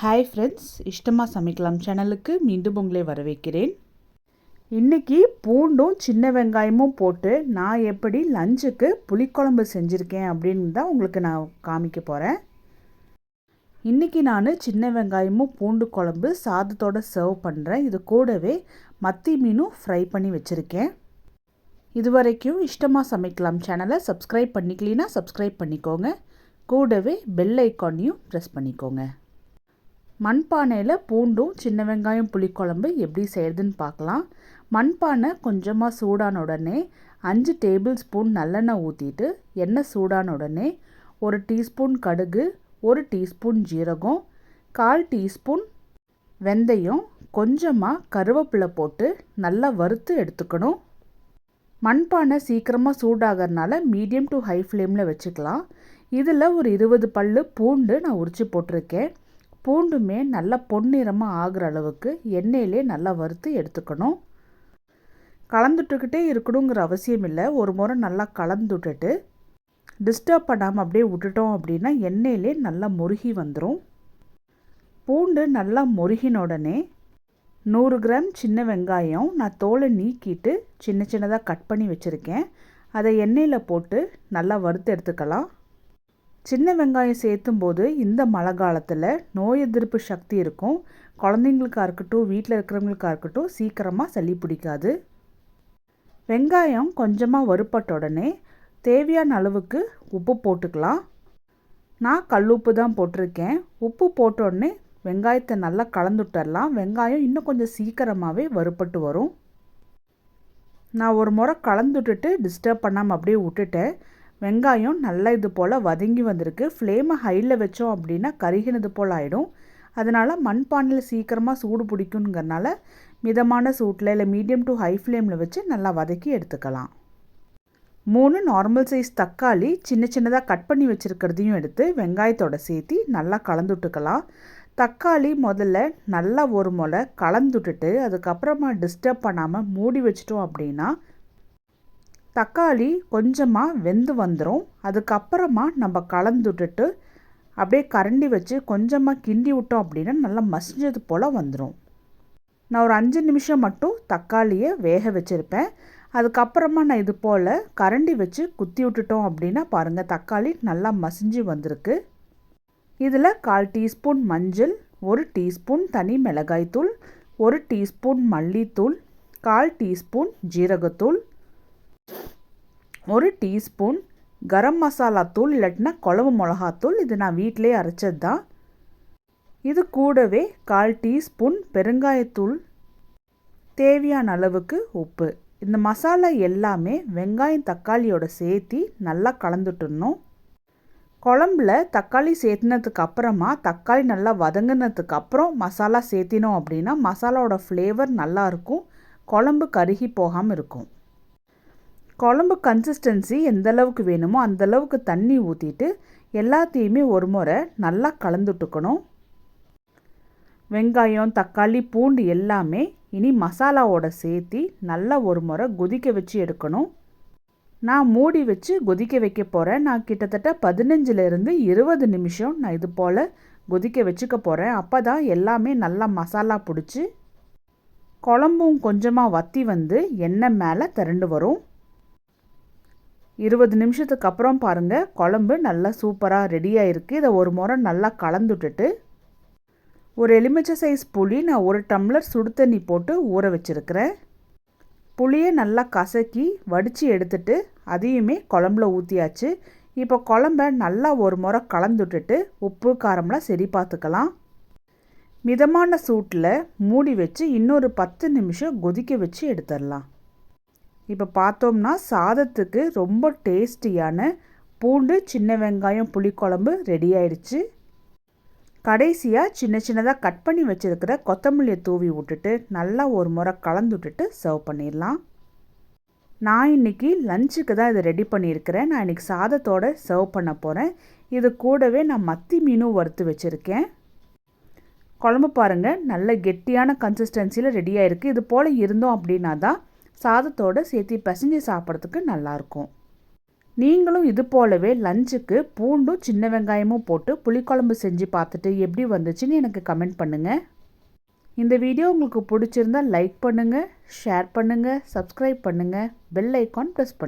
Hi friends இஷ்டமாக சமைக்கலாம் சேனலுக்கு மீண்டும் உங்களை வரவேற்கிறேன். இன்றைக்கி பூண்டும் சின்ன வெங்காயமும் போட்டு நான் எப்படி லஞ்சுக்கு புளிக்குழம்பு செஞ்சுருக்கேன் அப்படின்னு தான் உங்களுக்கு நான் காமிக்க போகிறேன் இன்றைக்கி நான் சின்ன வெங்காயமும் பூண்டு குழம்பு சாதத்தோடு சர்வ் பண்ணுறேன் இது கூடவே மத்தி மீனும் ஃப்ரை பண்ணி வச்சுருக்கேன். இது வரைக்கும் இஷ்டமாக சமைக்கலாம் சேனலை சப்ஸ்கிரைப் பண்ணிக்கலினா சப்ஸ்கிரைப் பண்ணிக்கோங்க. கூடவே பெல் ஐக்கானையும் ப்ரெஸ் பண்ணிக்கோங்க. மண்பானையில் பூண்டும் சின்ன வெங்காயம் புளிக்குழம்பு எப்படி செய்கிறதுன்னு பார்க்கலாம். மண்பானை கொஞ்சமாக சூடான உடனே அஞ்சு டேபிள் ஸ்பூன் நல்லெண்ணெய் ஊற்றிட்டு எண்ணெய் சூடான உடனே ஒரு டீஸ்பூன் கடுகு ஒரு டீஸ்பூன் ஜீரகம் கால் டீஸ்பூன் வெந்தயம் கொஞ்சமாக கருவேப்பிலை போட்டு நல்லா வறுத்து எடுத்துக்கணும். மண்பானை சீக்கிரமாக சூடாகிறதுனால மீடியம் டு ஹை ஃப்ளேமில் வச்சுக்கலாம். இதில் ஒரு இருபது பல் பூண்டு நான் உரித்து போட்டிருக்கேன். பூண்டுமே நல்லா பொன்னிறமாக ஆகிற அளவுக்கு எண்ணெயிலே நல்லா வறுத்து எடுத்துக்கணும். கலந்துட்டுக்கிட்டே இருக்கணுங்கிற அவசியம் இல்லை. ஒரு முறை நல்லா கலந்துட்டுட்டு டிஸ்டர்ப் பண்ணாமல் அப்படியே விட்டுட்டோம் அப்படின்னா எண்ணெயிலே நல்லா முருகி வந்துடும் பூண்டு நல்லா முருகின உடனே நூறு கிராம் சின்ன வெங்காயம் நான் தோலை நீக்கிட்டு சின்ன சின்னதாக கட் பண்ணி வச்சுருக்கேன். அதை எண்ணெயில் போட்டு நல்லா வறுத்து எடுத்துக்கலாம். சின்ன வெங்காயம் சேர்த்தும் போது இந்த மழை காலத்தில் நோய் எதிர்ப்பு சக்தி இருக்கும். குழந்தைங்களுக்காக இருக்கட்டும் வீட்டில் இருக்கிறவங்களுக்காக இருக்கட்டும் சீக்கிரமாக சளி பிடிக்காது. வெங்காயம் கொஞ்சமாக வறுப்பட்ட உடனே தேவையான அளவுக்கு உப்பு போட்டுக்கலாம். நான் கல் உப்பு தான் போட்டிருக்கேன். உப்பு போட்ட உடனே வெங்காயத்தை நல்லா கலந்துட்டரலாம் வெங்காயம் இன்னும் கொஞ்சம் சீக்கிரமாகவே வறுப்பட்டு வரும். நான் ஒரு முறை கலந்துட்டுட்டு டிஸ்டர்ப் பண்ணாமல் அப்படியே விட்டுட்டேன். வெங்காயம் நல்லா இது போல் வதங்கி வந்திருக்கு. ஃப்ளேமை ஹையில் வச்சோம் அப்படின்னா கருகினது போல் ஆகிடும் அதனால் மண்பானையில் சீக்கிரமாக சூடு பிடிக்குங்கிறனால மிதமான சூட்டில் இல்லை மீடியம் டு ஹை ஃப்ளேமில் வச்சு நல்லா வதக்கி எடுத்துக்கலாம். மூணு நார்மல் சைஸ் தக்காளி சின்ன சின்னதாக கட் பண்ணி வச்சுருக்கிறதையும் எடுத்து வெங்காயத்தோட சேர்த்து நல்லா கலந்துட்டுக்கலாம் தக்காளி முதல்ல நல்லா ஒரு முளை கலந்துட்டுட்டு அதுக்கப்புறமா டிஸ்டர்ப் பண்ணாமல் மூடி வச்சிட்டோம் அப்படின்னா தக்காளி கொஞ்சமாக வெந்து வந்துடும் அதுக்கப்புறமா நம்ம கலந்துட்டுட்டு அப்படியே கரண்டி வச்சு கொஞ்சமாக கிண்டி விட்டோம் அப்படின்னா நல்லா மசிஞ்சது போல் வந்துடும் நான் ஒரு அஞ்சு நிமிஷம் மட்டும் தக்காளியை வேக வச்சுருப்பேன். அதுக்கப்புறமா நான் இது போல் கரண்டி வச்சு குத்தி விட்டுட்டோம் அப்படின்னா பாருங்கள் தக்காளி நல்லா மசிஞ்சு வந்திருக்கு. இதில் கால் டீஸ்பூன் மஞ்சள் ஒரு டீஸ்பூன் தனி மிளகாய்த்தூள் ஒரு டீஸ்பூன் மல்லித்தூள் கால் டீஸ்பூன் ஜீரகத்தூள் ஒரு டீஸ்பூன் கரம் மசாலா தூள் இல்லாட்டினா குழம்பு மிளகாத்தூள் இது நான் வீட்டிலே அரைச்சது தான். இது கூடவே கால் டீஸ்பூன் பெருங்காயத்தூள். தேவையான அளவுக்கு உப்பு. இந்த மசாலா எல்லாமே வெங்காயம் தக்காளியோட சேர்த்தி நல்லா கலந்துட்டுணும் குழம்புல தக்காளி சேர்த்தினதுக்கு அப்புறமா தக்காளி நல்லா வதங்கினதுக்கு அப்புறம் மசாலா சேர்த்தினோம் அப்படின்னா மசாலாவோட ஃப்ளேவர் நல்லாயிருக்கும் குழம்பு கருகி போகாமல் இருக்கும். குழம்பு கன்சிஸ்டன்சி எந்த அளவுக்கு வேணுமோ அந்த அளவுக்கு தண்ணி ஊற்றிட்டு எல்லாத்தையுமே ஒரு முறை நல்லா கலந்துட்டுக்கணும். வெங்காயம் தக்காளி பூண்டு எல்லாமே இனி மசாலாவோட சேர்த்தி நல்லா ஒரு முறை கொதிக்க வச்சு எடுக்கணும். நான் மூடி வச்சு கொதிக்க வைக்க போகிறேன் நான் கிட்டத்தட்ட பதினஞ்சுலேருந்து இருபது நிமிஷம் நான் இது போல் கொதிக்க வச்சுக்க போகிறேன் அப்போ தான் எல்லாமே நல்லா மசாலா பிடிச்சி குழம்பும் கொஞ்சமாக வத்தி வந்து எண்ணெய் மேலே திரண்டு வரும். இருபது நிமிஷத்துக்கு அப்புறம் பாருங்கள் குழம்பு நல்லா சூப்பராக ரெடியாக இருக்குது இதை ஒரு முறை நல்லா கலந்துட்டுட்டு ஒரு எலுமிச்சை சைஸ் புளி நான் ஒரு டம்ளர் சுடு தண்ணி போட்டு ஊற வச்சுருக்கிறேன். புளியை நல்லா கசக்கி வடித்து எடுத்துட்டு அதையுமே குழம்புல ஊற்றியாச்சு இப்போ குழம்ப நல்லா ஒரு முறை கலந்துட்டுட்டு உப்பு காரம்லாம் சரி பார்த்துக்கலாம். மிதமான சூட்டில் மூடி வச்சு இன்னொரு பத்து நிமிஷம் கொதிக்க வச்சு எடுத்துடலாம். இப்போ பார்த்தோம்னா சாதத்துக்கு ரொம்ப டேஸ்டியான பூண்டு சின்ன வெங்காயம் புளிக்குழம்பு ரெடி ஆயிடுச்சு. கடைசியாக சின்ன சின்னதாக கட் பண்ணி வச்சுருக்கிற கொத்தமல்லியை தூவி விட்டுட்டு நல்லா ஒரு முறை கலந்து விட்டுட்டு சர்வ் பண்ணிடலாம். நான் இன்றைக்கி லஞ்சுக்கு தான் இதை ரெடி பண்ணியிருக்கிறேன். நான் இன்றைக்கி சாதத்தோடு சர்வ் பண்ண போகிறேன் இது கூடவே நான் மத்தி மீனும் வறுத்து வச்சுருக்கேன். குழம்பு பாருங்கள் நல்ல கெட்டியான கன்சிஸ்டன்சியில் ரெடியாக இருக்குது இது போல் இருந்தோம் அப்படின்னா தான் சாதத்தோடு சேர்த்து பிசைஞ்சு சாப்பிட்றதுக்கு நல்லாயிருக்கும். நீங்களும் இது போலவே லஞ்சுக்கு பூண்டும் சின்ன வெங்காயமும் போட்டு புளிக்குழம்பு செஞ்சு பார்த்துட்டு எப்படி வந்துச்சுன்னு எனக்கு கமெண்ட் பண்ணுங்கள் இந்த வீடியோ உங்களுக்கு பிடிச்சிருந்தா லைக் பண்ணுங்கள் ஷேர் பண்ணுங்கள் சப்ஸ்கிரைப் பண்ணுங்கள் பெல் ஐக்கான் ப்ரெஸ் பண்ணுங்கள்